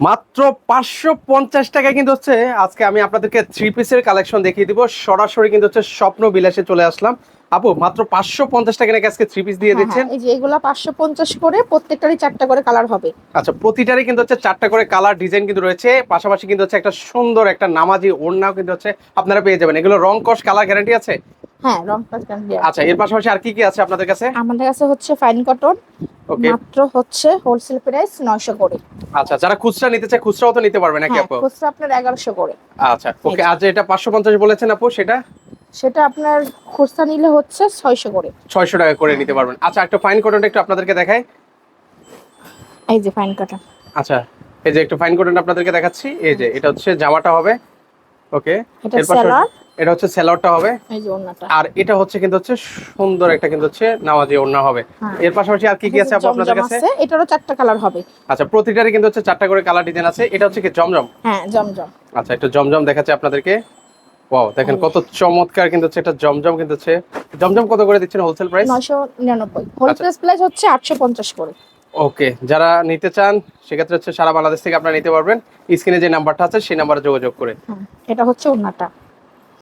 মাত্র পাঁচশো পঞ্চাশ টাকায় কিন্তু হচ্ছে আজকে আমি আপনাদেরকে থ্রি পিসের কালেকশন দেখিয়ে দিব। সরাসরি কিন্তু হচ্ছে স্বপ্ন বিলাসে চলে আসলাম। আপু মাত্র পাঁচশো পঞ্চাশ টাকা নাকি আজকে থ্রি পিস দিয়ে হ্যাঁ, দিচ্ছেন? হ্যাঁ, এই যে এগুলা পাঁচশো পঞ্চাশ করে প্রত্যেকটারই চারটা করে কালার হবে। আচ্ছা প্রতিটারই কিন্তু হচ্ছে চারটা করে কালার ডিজাইন কিন্তু রয়েছে। পাশাপাশি কিন্তু হচ্ছে একটা সুন্দর একটা নামাজি ওড়নাও কিন্তু হচ্ছে আপনারা পেয়ে যাবেন। এগুলো রং কস কালার গ্যারান্টি আছে? হ্যাঁ রং প্লাস গ্যারান্টি আচ্ছা এর পাশাপাশি আর কি কি আছে আপনাদের কাছে? আমাদের কাছে হচ্ছে ফাইন কটন ওকে মাত্র হচ্ছে হোলসেল প্রাইস নয়শো করে। আচ্ছা যারা খুচরা নিতে চায় খুচরাও তো নিতে পারবে নাকি হ্যাঁ আপু? খুচরা আপনার এগারোশো করে। আচ্ছা ওকে আজ এটা পাঁচশো পঞ্চাশ বলেছেন আপু সেটা? সেটা আপনার খুচরা নিলে হচ্ছে ছয়শো করে। ছয়শো টাকা করে নিতে পারবেন। আচ্ছা একটা ফাইন কটনটা একটু আপনাদেরকে দেখাই। এই যে ফাইন কটন আচ্ছা এই যে একটু ফাইন কটন আপনাদেরকে দেখাচ্ছি। এই যে এটা হচ্ছে জামাটা হবে। ওকে এটা সেলার এটা হচ্ছে সেলরটা হবে। এই যে ওন্নাটা আর এটা হচ্ছে কিন্তু হচ্ছে সুন্দর একটা কিন্তু হচ্ছে নামাজি ওড়না হবে। হ্যাঁ। এর পাশাপাশি আর কি কি আছে আপু আপনাদের কাছে? এটারও চারটা কালার হবে। আচ্ছা প্রতিটারই কিন্তু হচ্ছে চারটা করে কালার ডিজাইন আছে। এটা হচ্ছে কি জমজম? হ্যাঁ জমজম। আচ্ছা একটু জমজম দেখাচ্ছে আপনাদেরকে। ওয়াও দেখেন কত চমৎকার কিন্তু হচ্ছে এটা জমজম কিন্তু হচ্ছে জমজম কত করে দিচ্ছেন হোলসেল প্রাইস নয়শো নিরানব্বই। আচ্ছা। হোলসেল প্রাইস হচ্ছে আটশো পঞ্চাশ করে। ওকে যারা নিতে চান সেক্ষেত্রে হচ্ছে সারা বাংলাদেশ থেকে আপনারা নিতে পারবেন। স্ক্রিনে যে নাম্বারটা আছে সেই নাম্বারে যোগাযোগ করে। হ্যাঁ এটা হচ্ছে ওন্নাটা